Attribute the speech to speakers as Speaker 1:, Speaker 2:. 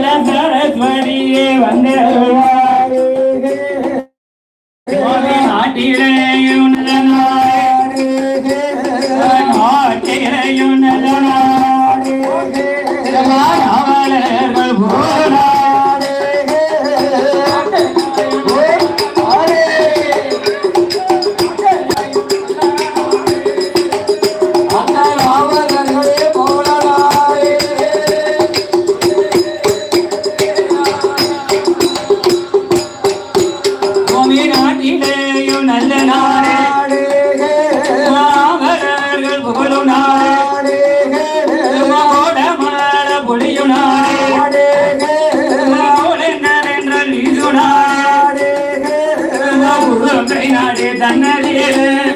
Speaker 1: போல சரஸ்வதியே வந்தருள்வாய் நாட்டிலே நல்ல நாடு. மாமரர்கள் புகழும் நாடு. மாட பொழியும் நாடு. என்றால் இது நாடு. நாடு தன்னடியே.